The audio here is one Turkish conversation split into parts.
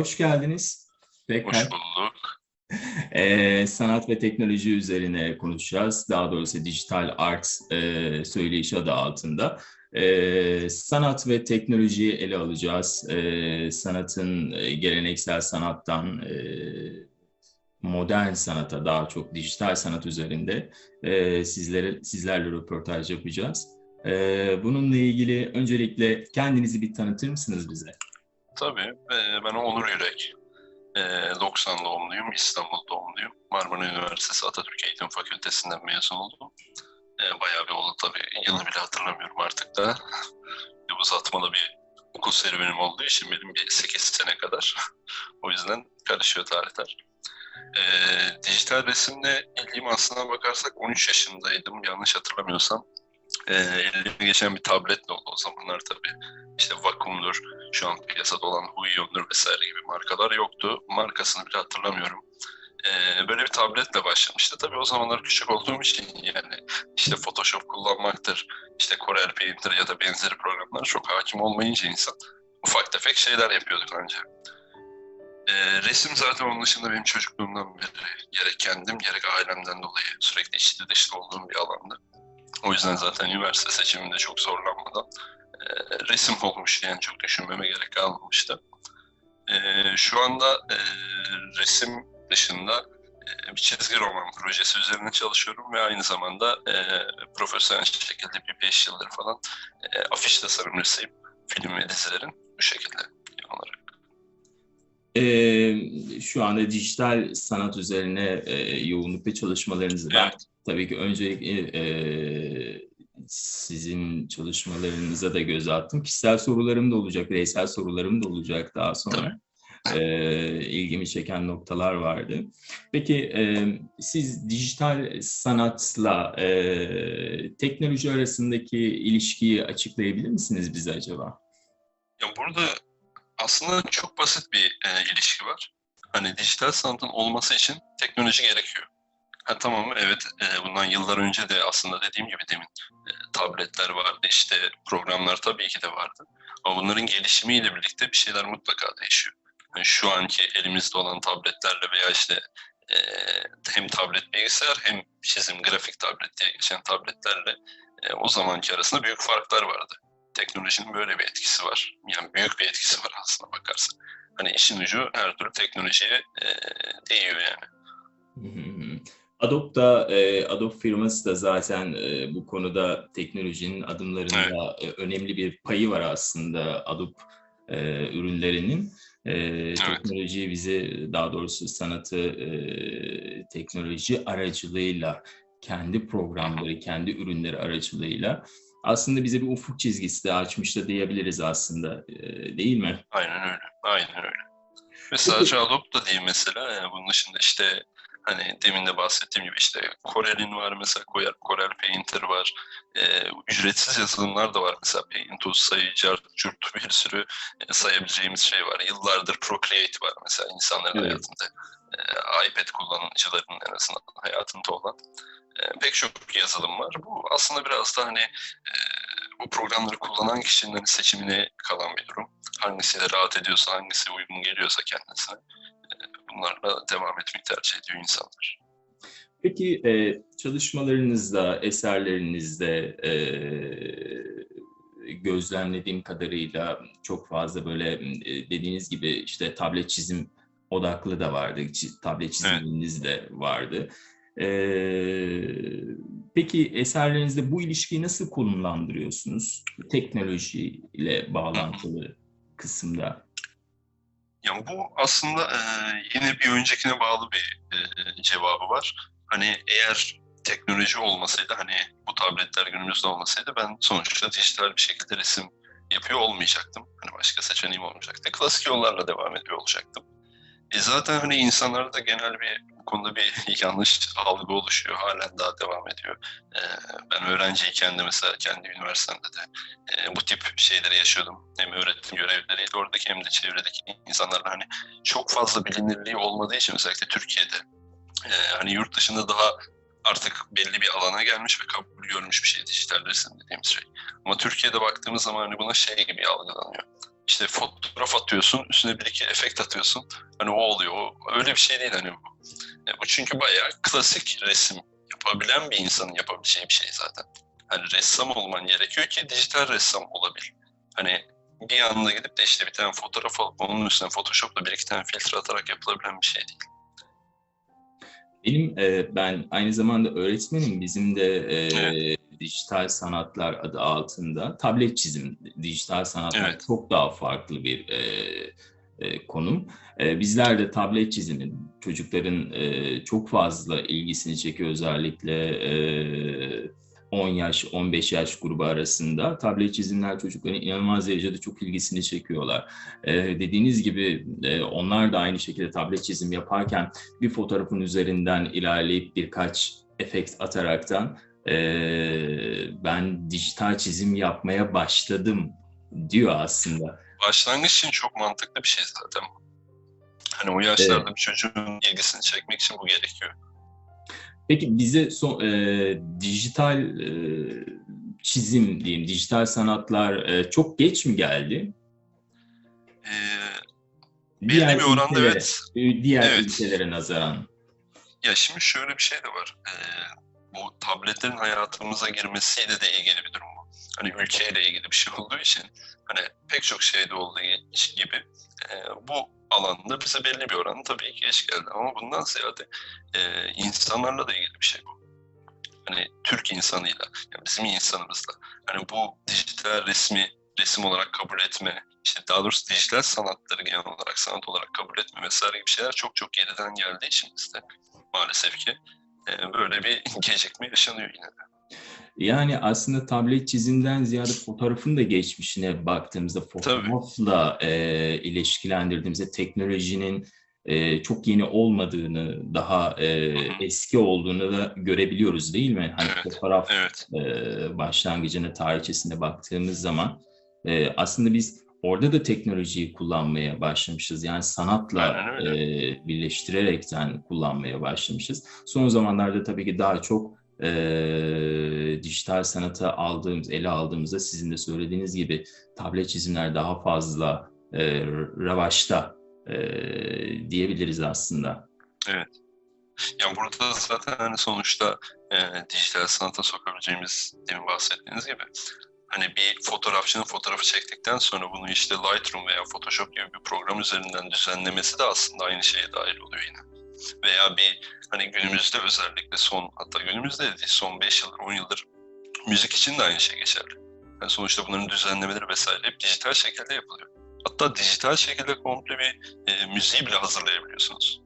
hoş geldiniz. Tekrar. Hoş bulduk. Ee, sanat ve teknoloji üzerine konuşacağız. Daha doğrusu dijital art e, söyleyiş adı altında. Ee, sanat ve teknolojiyi ele alacağız. Ee, sanatın e, geleneksel sanattan e, modern sanata daha çok dijital sanat üzerinde e, sizlere sizlerle röportaj yapacağız. Ee, bununla ilgili öncelikle kendinizi bir tanıtır mısınız bize? Tabii, e, ben Onur Yürek. E, 90 doğumluyum, İstanbul doğumluyum. Marmara Üniversitesi Atatürk Eğitim Fakültesinden mezun oldum. E, bayağı bir oldu tabii, yılı bile hatırlamıyorum artık da. Uzatmalı bir okul serüvenim olduğu için benim bir 8 sene kadar. o yüzden karışıyor tarihler. E, dijital resimle ilgim aslına bakarsak 13 yaşındaydım, yanlış hatırlamıyorsam. E, geçen bir tabletle oldu o zamanlar tabii. İşte Vakum'dur, şu an piyasada olan Huiyon'dur vesaire gibi markalar yoktu. Markasını bile hatırlamıyorum. Ee, böyle bir tabletle başlamıştı. Tabii o zamanlar küçük olduğum için yani işte Photoshop kullanmaktır, işte Corel Painter ya da benzeri programlar çok hakim olmayınca insan ufak tefek şeyler yapıyorduk ancak. Ee, resim zaten onun dışında benim çocukluğumdan beri gerek kendim gerek ailemden dolayı sürekli içli dışlı olduğum bir alandı. O yüzden zaten üniversite seçiminde çok zorlanmadan e, resim olmuş yani çok düşünmeme gerek kalmamıştı. E, şu anda e, resim dışında e, bir çizgi roman projesi üzerine çalışıyorum ve aynı zamanda e, profesyonel şekilde bir 5 yıldır falan e, afiş tasarımcısıyım film ve dizilerin bu şekilde olarak. Ee, şu anda dijital sanat üzerine e, yoğunlukla çalışmalarınız var. Evet. Tabii ki öncelikle e, sizin çalışmalarınıza da göz attım. Kişisel sorularım da olacak, bireysel sorularım da olacak daha sonra. Ee, ilgimi çeken noktalar vardı. Peki e, siz dijital sanatla e, teknoloji arasındaki ilişkiyi açıklayabilir misiniz bize acaba? Ya burada aslında çok basit bir e, ilişki var. Hani dijital sanatın olması için teknoloji gerekiyor. Ha tamam evet e, bundan yıllar önce de aslında dediğim gibi demin e, tabletler vardı işte programlar tabii ki de vardı. Ama bunların gelişimiyle birlikte bir şeyler mutlaka değişiyor. Yani şu anki elimizde olan tabletlerle veya işte e, hem tablet bilgisayar hem çizim grafik tablet diye geçen tabletlerle e, o zamanki arasında büyük farklar vardı. Teknolojinin böyle bir etkisi var. Yani büyük bir etkisi var aslında bakarsan. Hani işin ucu her türlü teknolojiye e, değiyor yani. Adobe da, e, Adobe firması da zaten e, bu konuda teknolojinin adımlarında e, önemli bir payı var aslında Adobe e, ürünlerinin. E, Teknolojiyi bize, daha doğrusu sanatı e, teknoloji aracılığıyla, kendi programları, kendi ürünleri aracılığıyla aslında bize bir ufuk çizgisi de açmış da diyebiliriz aslında, e, değil mi? Aynen öyle, aynen öyle. Sadece Adobe da değil mesela, yani bunun dışında işte Hani demin de bahsettiğim gibi işte Corel'in var mesela Corel, Corel Painter var. E, ücretsiz yazılımlar da var mesela Paintus, Sayıcar, Curt bir sürü e, sayabileceğimiz şey var. Yıllardır Procreate var mesela insanların Evet. hayatında. E, iPad kullanıcılarının en azından hayatında olan pek çok yazılım var. Bu aslında biraz da hani e, bu programları kullanan kişinin hani seçimine kalan bir durum. Hangisiyle rahat ediyorsa, hangisi uygun geliyorsa kendisine e, bunlarla devam etmeyi tercih ediyor insanlar. Peki e, çalışmalarınızda, eserlerinizde e, gözlemlediğim kadarıyla çok fazla böyle e, dediğiniz gibi işte tablet çizim odaklı da vardı, tablet çiziminiz de vardı. E, peki eserlerinizde bu ilişkiyi nasıl konumlandırıyorsunuz? Teknoloji ile bağlantılı kısımda. Yani bu aslında e, yine bir öncekine bağlı bir e, cevabı var. Hani eğer teknoloji olmasaydı hani bu tabletler günümüzde olmasaydı ben sonuçta dijital bir şekilde resim yapıyor olmayacaktım. Hani başka seçeneğim olmayacaktı. Klasik yollarla devam ediyor olacaktım. E zaten hani insanlarda genel bir bu konuda bir yanlış algı oluşuyor. Halen daha devam ediyor. E, ben öğrenciyken de mesela kendi üniversitemde de e, bu tip şeyleri yaşıyordum. Hem öğretim görevleriyle oradaki hem de çevredeki insanlarla hani çok fazla bilinirliği olmadığı için özellikle Türkiye'de e, hani yurt dışında daha artık belli bir alana gelmiş ve kabul görmüş bir şey dijital resim dediğimiz şey. Ama Türkiye'de baktığımız zaman hani buna şey gibi algılanıyor. İşte fotoğraf atıyorsun, üstüne bir iki efekt atıyorsun. Hani o oluyor. O, öyle bir şey değil hani bu. E, bu çünkü bayağı klasik resim yapabilen bir insanın yapabileceği bir şey zaten. Hani ressam olman gerekiyor ki dijital ressam olabil. Hani bir anda gidip de işte bir tane fotoğraf alıp onun üstüne Photoshop'la bir iki tane filtre atarak yapılabilen bir şey değil. Benim e, ben aynı zamanda öğretmenim. Bizim de e, evet. dijital sanatlar adı altında tablet çizim, dijital sanatlar evet. çok daha farklı bir e, e, konum. E, bizler de tablet çizimi çocukların e, çok fazla ilgisini çekiyor özellikle e, 10 yaş, 15 yaş grubu arasında tablet çizimler çocukların inanılmaz derecede çok ilgisini çekiyorlar. Ee, dediğiniz gibi e, onlar da aynı şekilde tablet çizim yaparken bir fotoğrafın üzerinden ilerleyip birkaç efekt ataraktan e, ben dijital çizim yapmaya başladım diyor aslında. Başlangıç için çok mantıklı bir şey zaten. Hani o yaşlarda evet. bir çocuğun ilgisini çekmek için bu gerekiyor. Peki bize son, e, dijital e, çizim diyeyim, dijital sanatlar e, çok geç mi geldi? Ee, belli bir oranda ülkelere, evet. Diğer evet. ülkelere nazaran. Ya şimdi şöyle bir şey de var. Ee, bu tabletlerin hayatımıza girmesiyle de ilgili bir durum bu. Hani ülkeyle ilgili bir şey olduğu için hani pek çok şeyde olduğu gibi e, bu alanda bize belli bir oran tabii ki geç geldi. Ama bundan ziyade e, insanlarla da ilgili bir şey bu. Hani Türk insanıyla, yani bizim insanımızla. Hani bu dijital resmi resim olarak kabul etme, işte daha doğrusu dijital sanatları genel olarak sanat olarak kabul etme vesaire gibi şeyler çok çok geriden geldiği için bizde maalesef ki e, böyle bir gecikme yaşanıyor yine de. Yani aslında tablet çizimden ziyade fotoğrafın da geçmişine baktığımızda fotoğrafla e, ilişkilendirdiğimizde teknolojinin e, çok yeni olmadığını, daha e, eski olduğunu da görebiliyoruz değil mi? Hani evet, fotoğraf evet. E, başlangıcına, tarihçesine baktığımız zaman e, aslında biz orada da teknolojiyi kullanmaya başlamışız. Yani sanatla e, birleştirerekten kullanmaya başlamışız. Son zamanlarda tabii ki daha çok e, dijital sanata aldığımız, ele aldığımızda sizin de söylediğiniz gibi tablet çizimler daha fazla e, revaçta e, diyebiliriz aslında. Evet. Yani burada zaten hani sonuçta e, dijital sanata sokabileceğimiz demin bahsettiğiniz gibi hani bir fotoğrafçının fotoğrafı çektikten sonra bunu işte Lightroom veya Photoshop gibi bir program üzerinden düzenlemesi de aslında aynı şeye dahil oluyor yine veya bir hani günümüzde özellikle son hatta günümüzde de değil son 5 yıldır 10 yıldır müzik için de aynı şey geçerli. Yani sonuçta bunların düzenlemeleri vesaire hep dijital şekilde yapılıyor. Hatta dijital şekilde komple bir e, müziği bile hazırlayabiliyorsunuz.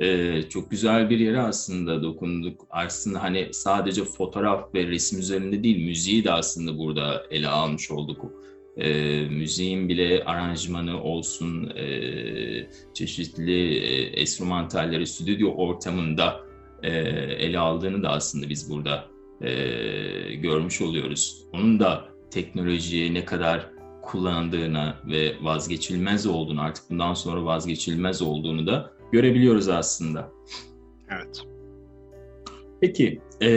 Ee, çok güzel bir yere aslında dokunduk. Aslında hani sadece fotoğraf ve resim üzerinde değil, müziği de aslında burada ele almış olduk e, müziğin bile aranjmanı olsun, e, çeşitli e, enstrümantalleri stüdyo ortamında e, ele aldığını da aslında biz burada e, görmüş oluyoruz. Onun da teknolojiye ne kadar kullandığına ve vazgeçilmez olduğunu artık bundan sonra vazgeçilmez olduğunu da görebiliyoruz aslında. Evet. Peki, e,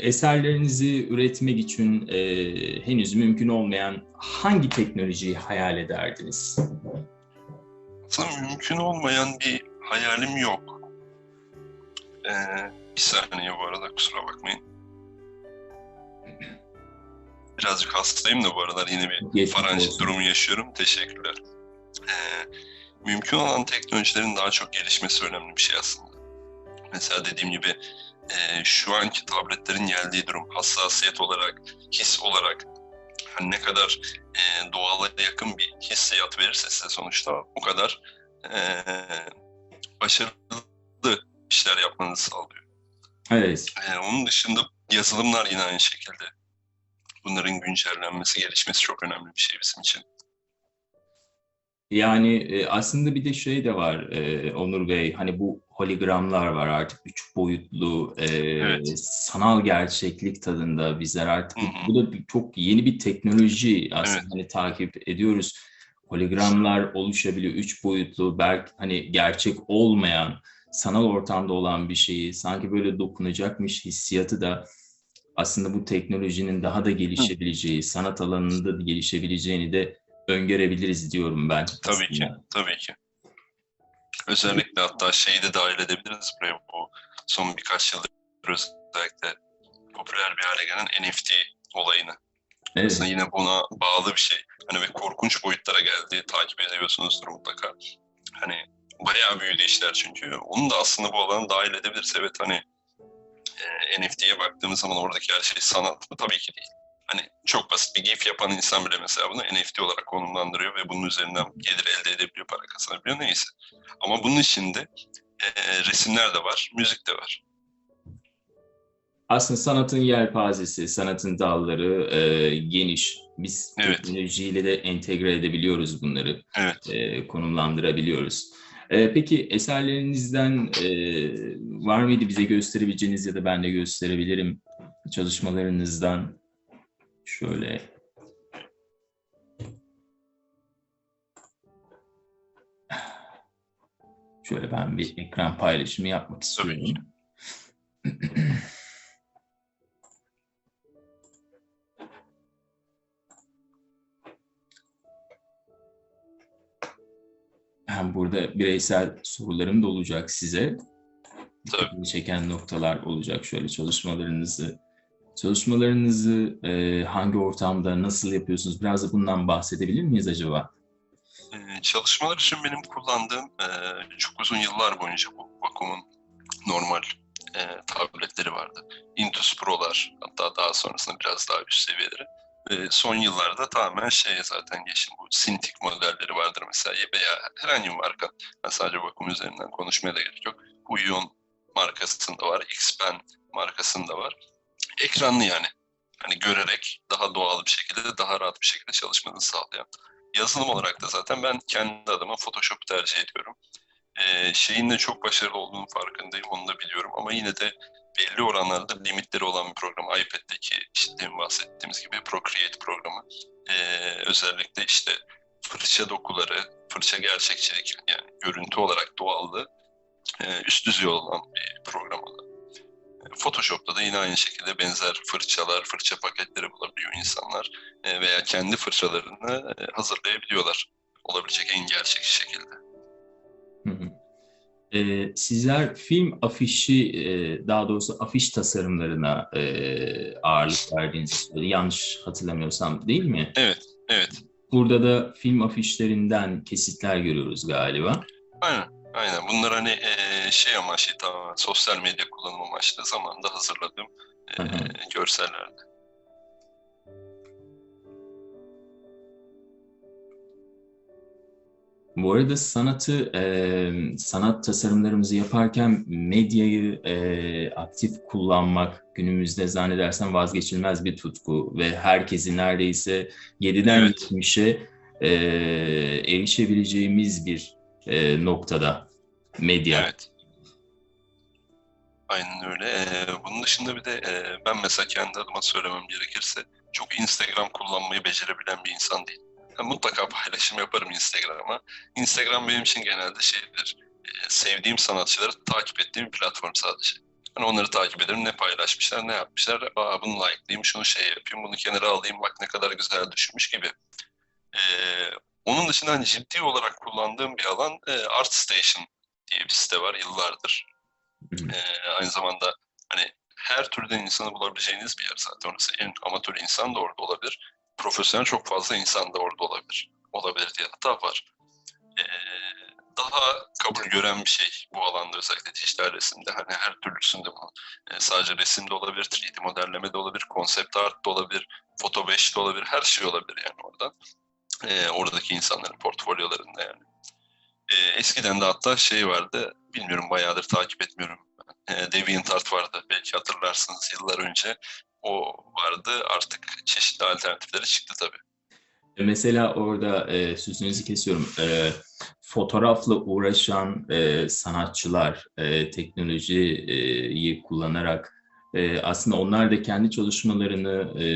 eserlerinizi üretmek için e, henüz mümkün olmayan hangi teknolojiyi hayal ederdiniz? Aslında mümkün olmayan bir hayalim yok. Ee, bir saniye bu arada kusura bakmayın. Birazcık hastayım da bu aralar yine bir Geçmiş durumu yaşıyorum. Teşekkürler. Ee, mümkün olan teknolojilerin daha çok gelişmesi önemli bir şey aslında. Mesela dediğim gibi e, şu anki tabletlerin geldiği durum hassasiyet olarak, his olarak hani ne kadar e, doğala yakın bir hissiyat verirse size sonuçta o kadar e, başarılı işler yapmanızı sağlıyor. Evet. E, onun dışında yazılımlar yine aynı şekilde. Bunların güncellenmesi, gelişmesi çok önemli bir şey bizim için. Yani e, aslında bir de şey de var e, Onur Bey, hani bu holigramlar var artık üç boyutlu e, evet. sanal gerçeklik tadında bizler artık hı hı. bu da çok yeni bir teknoloji aslında evet. hani takip ediyoruz. Holigramlar oluşabiliyor üç boyutlu belki hani gerçek olmayan sanal ortamda olan bir şeyi sanki böyle dokunacakmış hissiyatı da aslında bu teknolojinin daha da gelişebileceği, sanat alanında da gelişebileceğini de öngörebiliriz diyorum ben. Tabii aslında. ki, tabii ki. Özellikle hatta şeyi de dahil edebiliriz buraya bu son birkaç yıldır özellikle popüler bir hale gelen NFT olayını. Evet. Aslında yine buna bağlı bir şey. Hani ve korkunç boyutlara geldi. Takip ediyorsunuzdur mutlaka. Hani bayağı büyüdü işler çünkü. Onu da aslında bu alana dahil edebiliriz. Evet hani e, NFT'ye baktığımız zaman oradaki her şey sanat mı? Tabii ki değil. Hani çok basit bir GIF yapan insan bile mesela bunu NFT olarak konumlandırıyor ve bunun üzerinden gelir elde edebiliyor, para kazanabiliyor neyse. Ama bunun içinde e, resimler de var, müzik de var. Aslında sanatın yelpazesi, sanatın dalları e, geniş. Biz Evet. teknolojiyle de entegre edebiliyoruz bunları, Evet. e, konumlandırabiliyoruz. E, peki eserlerinizden e, var mıydı bize gösterebileceğiniz ya da ben de gösterebilirim çalışmalarınızdan? Şöyle. Şöyle ben bir ekran paylaşımı yapmak Tabii istiyorum. Hem burada bireysel sorularım da olacak size. Dikkatimi çeken noktalar olacak şöyle çalışmalarınızı. Çalışmalarınızı e, hangi ortamda nasıl yapıyorsunuz? Biraz da bundan bahsedebilir miyiz acaba? Ee, Çalışmalar için benim kullandığım e, çok uzun yıllar boyunca bu Wacom'un normal e, tabletleri vardı. Intus Pro'lar hatta daha sonrasında biraz daha üst seviyeleri. Ve son yıllarda tamamen şeye zaten geçtim. Bu Cintiq modelleri vardır mesela veya herhangi bir marka. Ben sadece Wacom üzerinden konuşmaya da gerek yok. Huion markasında var, Xpen markasında var. Ekranlı yani. Hani görerek daha doğal bir şekilde, daha rahat bir şekilde çalışmanızı sağlayan. Yazılım olarak da zaten ben kendi adıma Photoshop'u tercih ediyorum. Ee, şeyin de çok başarılı olduğunu farkındayım, onu da biliyorum ama yine de belli oranlarda limitleri olan bir program. iPad'deki işte bahsettiğimiz gibi Procreate programı. Ee, özellikle işte fırça dokuları, fırça gerçekçilik yani görüntü olarak doğallığı üst düzey olan bir program o da. E, Photoshop'ta da yine aynı şekilde benzer fırçalar, fırça paketleri bulabiliyor insanlar e, veya kendi fırçalarını e, hazırlayabiliyorlar olabilecek en gerçekçi şekilde. Hı hı. Ee, sizler film afişi, e, daha doğrusu afiş tasarımlarına e, ağırlık verdiğinizi söyledi. Yanlış hatırlamıyorsam değil mi? Evet, evet. Burada da film afişlerinden kesitler görüyoruz galiba. Aynen. Aynen. Bunlar hani e, şey amaçlı tamamen sosyal medya kullanım amaçlı zamanında hazırladığım e, görsellerdi. Bu arada sanatı, e, sanat tasarımlarımızı yaparken medyayı e, aktif kullanmak günümüzde zannedersem vazgeçilmez bir tutku ve herkesin neredeyse 7'den Evet. 70'e e, erişebileceğimiz bir e, noktada medya. Evet. Aynen öyle. Ee, bunun dışında bir de e, ben mesela kendi adıma söylemem gerekirse çok Instagram kullanmayı becerebilen bir insan değilim. Ben mutlaka paylaşım yaparım Instagram'a. Instagram benim için genelde şeydir. e, sevdiğim sanatçıları takip ettiğim bir platform sadece. Hani onları takip ederim. Ne paylaşmışlar, ne yapmışlar. Aa bunu like'layayım, şunu şey yapayım, bunu kenara alayım. Bak ne kadar güzel düşmüş gibi. Ee, onun dışında hani ciddi olarak kullandığım bir alan e, ArtStation diye bir site var yıllardır. Ee, aynı zamanda hani her türden insanı bulabileceğiniz bir yer zaten orası. En amatör insan da orada olabilir. Profesyonel çok fazla insan da orada olabilir. Olabilir diye hata var. Ee, daha kabul gören bir şey bu alanda özellikle dijital resimde. Hani her türlüsünde bu. Ee, sadece resimde olabilir, 3D modelleme de olabilir, konsept art da olabilir, foto 5 de olabilir, her şey olabilir yani oradan. Ee, oradaki insanların portfolyolarında yani. Ee, eskiden de hatta şey vardı, bilmiyorum bayağıdır takip etmiyorum. Ee, DeviantArt vardı, belki hatırlarsınız yıllar önce. O vardı, artık çeşitli alternatifleri çıktı tabii. E, Mesela orada e, sözünüzü kesiyorum. E, fotoğrafla uğraşan e, sanatçılar e, teknolojiyi kullanarak e, aslında onlar da kendi çalışmalarını e,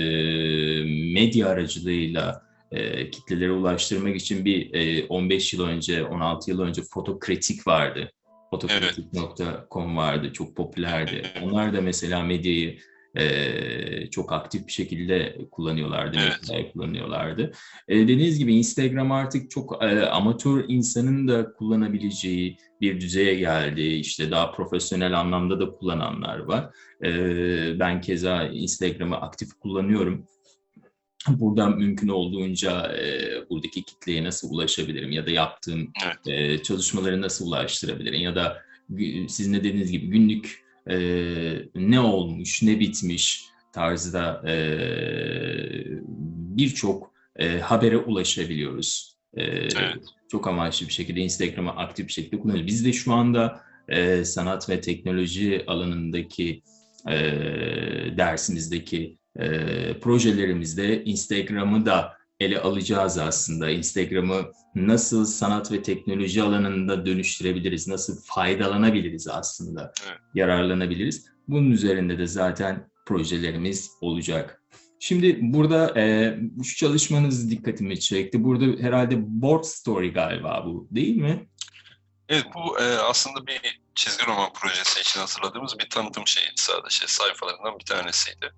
medya aracılığıyla e, kitlelere ulaştırmak için bir e, 15 yıl önce, 16 yıl önce fotokritik vardı. Fotokritik.com vardı, çok popülerdi. Onlar da mesela medyayı e, çok aktif bir şekilde kullanıyorlardı, Evet. kullanıyorlardı. E, dediğiniz gibi Instagram artık çok e, amatör insanın da kullanabileceği bir düzeye geldi. İşte daha profesyonel anlamda da kullananlar var. E, ben keza Instagram'ı aktif kullanıyorum. Buradan mümkün olduğunca e, buradaki kitleye nasıl ulaşabilirim ya da yaptığım Evet. e, çalışmaları nasıl ulaştırabilirim ya da sizin de dediğiniz gibi günlük e, ne olmuş, ne bitmiş tarzda e, birçok e, habere ulaşabiliyoruz. E, Evet. Çok amaçlı bir şekilde Instagram'ı aktif bir şekilde kullanıyoruz. Biz de şu anda e, sanat ve teknoloji alanındaki e, dersimizdeki e, projelerimizde Instagram'ı da ele alacağız aslında. Instagram'ı nasıl sanat ve teknoloji alanında dönüştürebiliriz, nasıl faydalanabiliriz aslında, Evet. yararlanabiliriz. Bunun üzerinde de zaten projelerimiz olacak. Şimdi burada e, şu çalışmanız dikkatimi çekti. Burada herhalde board story galiba bu değil mi? Evet bu e, aslında bir çizgi roman projesi için hazırladığımız bir tanıtım şeyiydi sadece sayfalarından bir tanesiydi.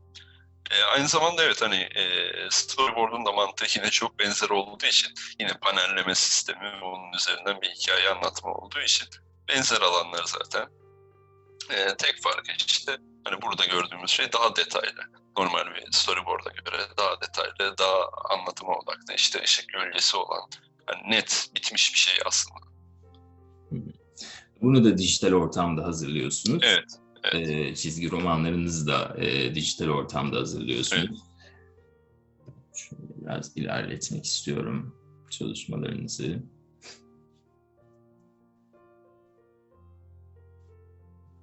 E, aynı zamanda evet hani e, storyboard'un da mantığı yine çok benzer olduğu için yine panelleme sistemi onun üzerinden bir hikaye anlatma olduğu için benzer alanlar zaten. E, tek farkı işte hani burada gördüğümüz şey daha detaylı. Normal bir storyboard'a göre daha detaylı, daha anlatıma odaklı. İşte ışık gölgesi olan, hani net bitmiş bir şey aslında. Bunu da dijital ortamda hazırlıyorsunuz. Evet. Evet. E, çizgi romanlarınızı da e, dijital ortamda hazırlıyorsunuz. Şöyle biraz ilerletmek istiyorum çalışmalarınızı.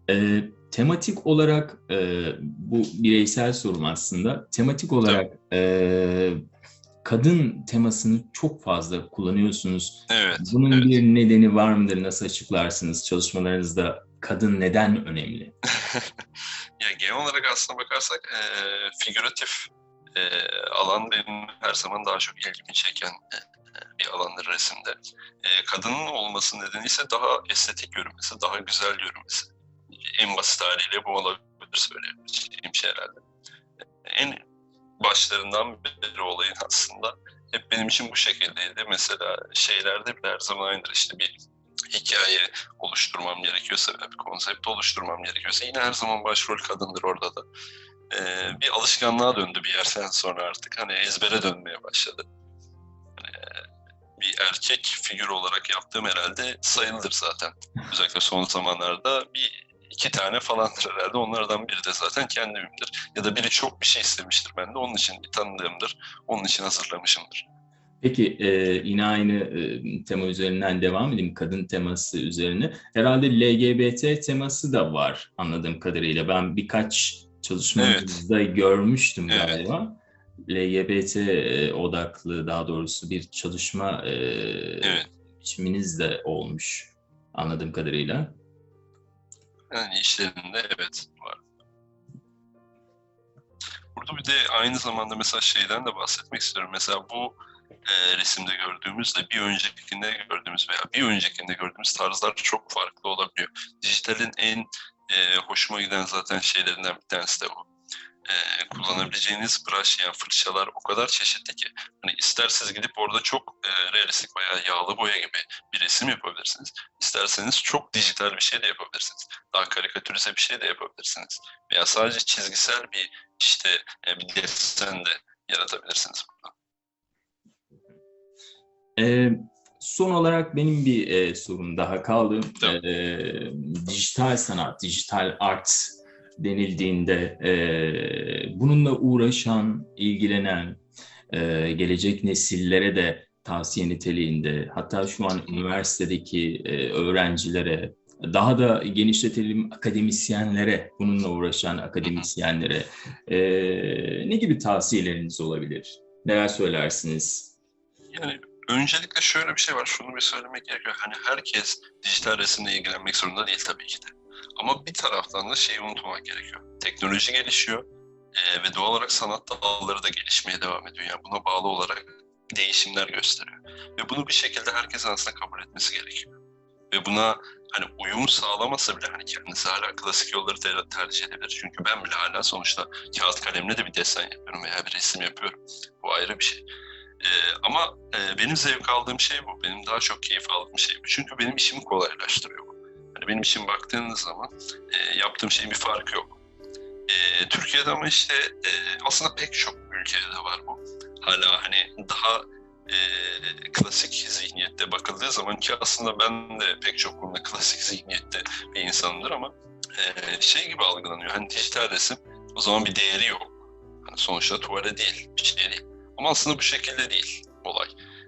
E, tematik olarak e, bu bireysel sorum aslında. Tematik olarak e, kadın temasını çok fazla kullanıyorsunuz. Evet. Bunun evet. bir nedeni var mıdır? Nasıl açıklarsınız? Çalışmalarınızda kadın neden önemli? ya genel olarak aslına bakarsak e, figüratif e, alan benim her zaman daha çok ilgimi çeken e, bir alandır resimde. E, kadının olması nedeni ise daha estetik görünmesi, daha güzel görünmesi. En basit haliyle bu olabilir söyleyebileceğim şey herhalde. En başlarından beri olayın aslında hep benim için bu şekildeydi. Mesela şeylerde bile her zaman aynıdır işte bir hikaye oluşturmam gerekiyorsa veya bir konsept oluşturmam gerekiyorsa yine her zaman başrol kadındır orada da. Ee, bir alışkanlığa döndü bir yerden sonra artık. Hani ezbere dönmeye başladı. Hani, bir erkek figür olarak yaptığım herhalde sayılıdır zaten. Özellikle son zamanlarda bir iki tane falandır herhalde. Onlardan biri de zaten kendimimdir. Ya da biri çok bir şey istemiştir bende. Onun için bir tanıdığımdır. Onun için hazırlamışımdır. Peki e, yine aynı e, tema üzerinden devam edeyim. Kadın teması üzerine. Herhalde LGBT teması da var anladığım kadarıyla. Ben birkaç çalışmanızda evet. görmüştüm evet. galiba. LGBT odaklı daha doğrusu bir çalışma e, evet. biçiminiz de olmuş anladığım kadarıyla. Yani işlerinde evet var. Burada bir de aynı zamanda mesela şeyden de bahsetmek istiyorum. Mesela bu e, resimde gördüğümüzle bir öncekinde gördüğümüz veya bir öncekinde gördüğümüz tarzlar çok farklı olabiliyor. Dijitalin en e, hoşuma giden zaten şeylerinden bir tanesi de bu. E, kullanabileceğiniz brush yani fırçalar o kadar çeşitli ki hani isterseniz gidip orada çok e, realistik bayağı yağlı boya gibi bir resim yapabilirsiniz. İsterseniz çok dijital bir şey de yapabilirsiniz. Daha karikatürize bir şey de yapabilirsiniz. Veya sadece çizgisel bir işte e, bir desen de yaratabilirsiniz burada. Ee, son olarak benim bir e, sorum daha kaldı. Tabii. Ee, dijital sanat, dijital art denildiğinde e, bununla uğraşan, ilgilenen, e, gelecek nesillere de tavsiye niteliğinde, hatta şu an üniversitedeki e, öğrencilere, daha da genişletelim akademisyenlere, bununla uğraşan akademisyenlere e, ne gibi tavsiyeleriniz olabilir? Neler söylersiniz? Yani öncelikle şöyle bir şey var, şunu bir söylemek gerekiyor. Hani herkes dijital resimle ilgilenmek zorunda değil tabii ki de. Ama bir taraftan da şeyi unutmamak gerekiyor. Teknoloji gelişiyor e, ve doğal olarak sanat dalları da gelişmeye devam ediyor. Yani buna bağlı olarak değişimler gösteriyor. Ve bunu bir şekilde herkes aslında kabul etmesi gerekiyor. ve buna hani uyum sağlamasa bile hani kendisi hala klasik yolları te- tercih edebilir. Çünkü ben bile hala sonuçta kağıt kalemle de bir desen yapıyorum veya bir resim yapıyorum. Bu ayrı bir şey. Ee, ama e, benim zevk aldığım şey bu. Benim daha çok keyif aldığım şey bu. Çünkü benim işimi kolaylaştırıyor bu. Hani benim işim baktığınız zaman e, yaptığım şeyin bir farkı yok. E, Türkiye'de ama işte e, aslında pek çok ülkede de var bu. Hala hani daha e, klasik zihniyette bakıldığı zaman ki aslında ben de pek çok konuda klasik zihniyette bir insanımdır ama e, şey gibi algılanıyor. Hani dijital resim o zaman bir değeri yok. Hani sonuçta tuvale değil, bir şey değil. Ama aslında bu şekilde değil olay.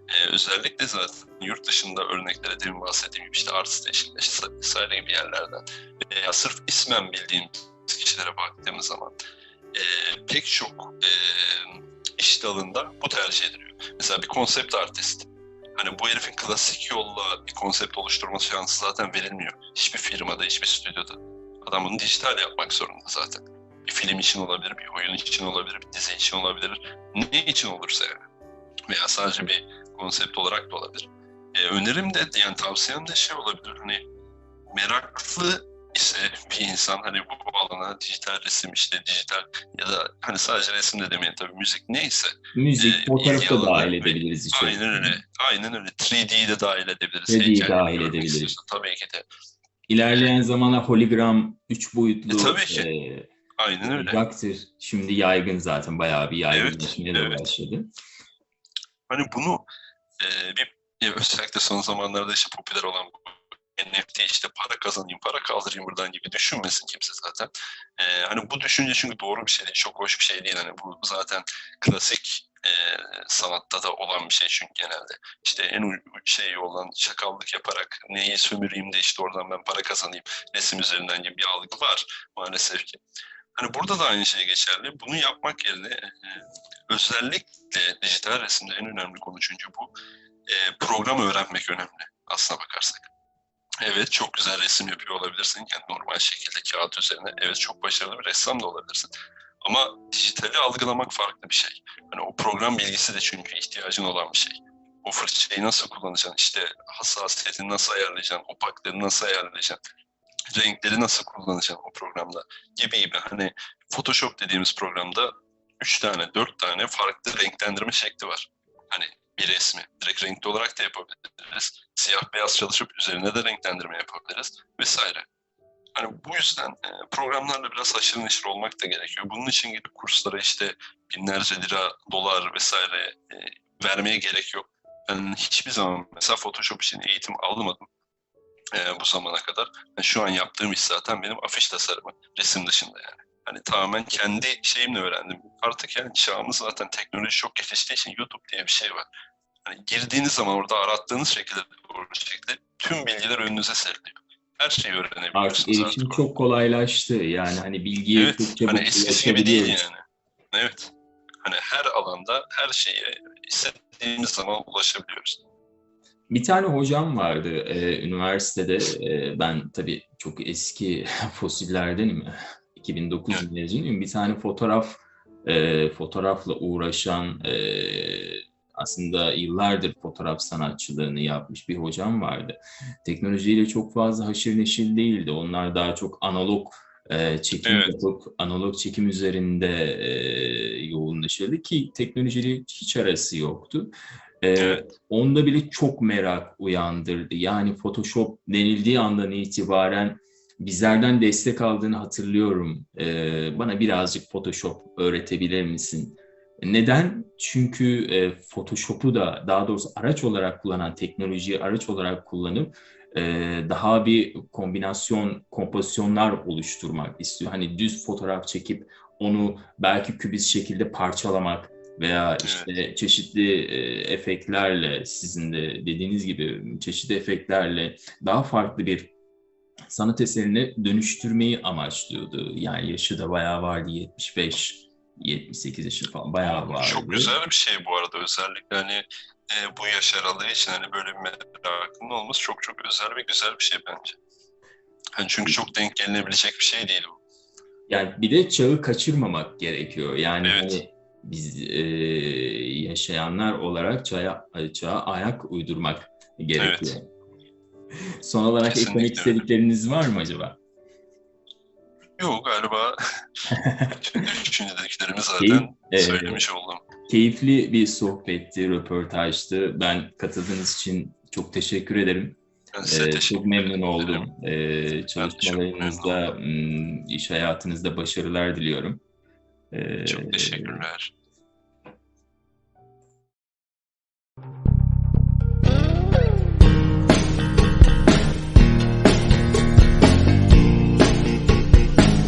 Ee, özellikle zaten yurt dışında örneklere demin bahsettiğim gibi işte ArtStation vesaire gibi yerlerden veya sırf ismen bildiğim kişilere baktığımız zaman e, pek çok e, iş dalında bu tercih ediliyor. Mesela bir konsept artist. Hani bu herifin klasik yolla bir konsept oluşturma şansı zaten verilmiyor. Hiçbir firmada, hiçbir stüdyoda. Adam bunu dijital yapmak zorunda zaten. Bir film için olabilir, bir oyun için olabilir, bir dizi için olabilir. Ne için olursa yani. Veya sadece bir konsept olarak da olabilir. Ee, önerim de yani tavsiyem de şey olabilir. Hani meraklı ise bir insan hani bu alana dijital resim işte dijital ya da hani sadece resim de demeyin tabii müzik neyse. Müzik, Ee, fotoğrafı da dahil edebiliriz içerisine. Aynen öyle. Aynen öyle. 3D'yi de dahil edebiliriz. 3D'yi Heykel dahil edebiliriz. istiyorsa Tabii ki de. İlerleyen zamana hologram, üç boyutlu E, tabii ki. e, Aynen öyle. olacaktır. Şimdi yaygın zaten bayağı bir yaygınlaşmaya da evet. başladı. Hani bunu e, bir e, özellikle son zamanlarda işte popüler olan bu NFT işte para kazanayım, para kaldırayım buradan gibi düşünmesin kimse zaten. E, hani bu düşünce çünkü doğru bir şey değil, çok hoş bir şey değil. Hani bu zaten klasik e, sanatta da olan bir şey çünkü genelde. İşte en şey olan çakallık yaparak neyi sömüreyim de işte oradan ben para kazanayım resim üzerinden gibi bir algı var maalesef ki. Hani burada da aynı şey geçerli. Bunu yapmak yerine e, özellikle dijital resimde en önemli konu çünkü bu. E, program öğrenmek önemli aslına bakarsak. Evet çok güzel resim yapıyor olabilirsin yani normal şekilde kağıt üzerine. Evet çok başarılı bir ressam da olabilirsin. Ama dijitali algılamak farklı bir şey. Hani o program bilgisi de çünkü ihtiyacın olan bir şey. O fırçayı nasıl kullanacaksın, işte hassasiyetini nasıl ayarlayacaksın, opaklığını nasıl ayarlayacaksın, renkleri nasıl kullanacaksın o programda gibi gibi. Hani Photoshop dediğimiz programda 3 tane, 4 tane farklı renklendirme şekli var. Hani bir resmi direkt renkli olarak da yapabiliriz. Siyah beyaz çalışıp üzerine de renklendirme yapabiliriz vesaire. Hani bu yüzden e, programlarla biraz haşır neşir olmak da gerekiyor. Bunun için gidip kurslara işte binlerce lira, dolar vesaire e, vermeye gerek yok. Ben hiçbir zaman mesela Photoshop için eğitim almadım e, bu zamana kadar. Yani şu an yaptığım iş zaten benim afiş tasarımı, resim dışında yani. Hani tamamen kendi şeyimle öğrendim. Artık yani çağımız zaten teknoloji çok geliştiği için YouTube diye bir şey var. Hani girdiğiniz zaman orada arattığınız şekilde doğru şekilde tüm bilgiler önünüze seriliyor. Her şeyi Artık öğrenebiliyorsunuz erişim artık. çok kolaylaştı. Yani hani bilgiye Evet, çok çabuk hani eskisi gibi değil yani. Evet. Hani her alanda her şeye istediğimiz zaman ulaşabiliyoruz. Bir tane hocam vardı e, üniversitede. E, ben tabii çok eski fosillerdenim. 2009 Evet. mezunuyum. Bir tane fotoğraf e, fotoğrafla uğraşan e, aslında yıllardır fotoğraf sanatçılığını yapmış bir hocam vardı. Teknolojiyle çok fazla haşır neşir değildi. Onlar daha çok analog e, çekim Evet. yapıp analog çekim üzerinde e, yoğunlaşırdı ki teknolojiyle hiç arası yoktu. E, Evet. onda bile çok merak uyandırdı. Yani Photoshop denildiği andan itibaren bizlerden destek aldığını hatırlıyorum. Ee, bana birazcık Photoshop öğretebilir misin? Neden? Çünkü e, Photoshop'u da daha doğrusu araç olarak kullanan, teknolojiyi araç olarak kullanıp e, daha bir kombinasyon, kompozisyonlar oluşturmak istiyor. Hani düz fotoğraf çekip onu belki kübist şekilde parçalamak veya işte çeşitli e, efektlerle sizin de dediğiniz gibi çeşitli efektlerle daha farklı bir sanat eserine dönüştürmeyi amaçlıyordu. Yani yaşı da bayağı vardı 75 78 yaşı falan bayağı vardı. Çok güzel bir şey bu arada özellikle hani e, bu yaş aralığı için hani böyle bir merakın olması çok çok özel ve güzel bir şey bence. Hani çünkü çok denk gelinebilecek bir şey değil bu. Yani bir de çağı kaçırmamak gerekiyor. Yani Evet. hani biz e, yaşayanlar olarak çağa, çağa ayak uydurmak gerekiyor. Son olarak Kesinlikle eklemek öyle. istedikleriniz var mı acaba? Yok galiba düşündüklerimi Keyif, zaten e, söylemiş oldum. keyifli bir sohbetti, röportajdı. Ben katıldığınız için çok teşekkür ederim. Ben size Ee, teşekkür çok memnun ederim. oldum. Ee, çalışmalarınızda, m, iş hayatınızda başarılar diliyorum. Çok teşekkürler.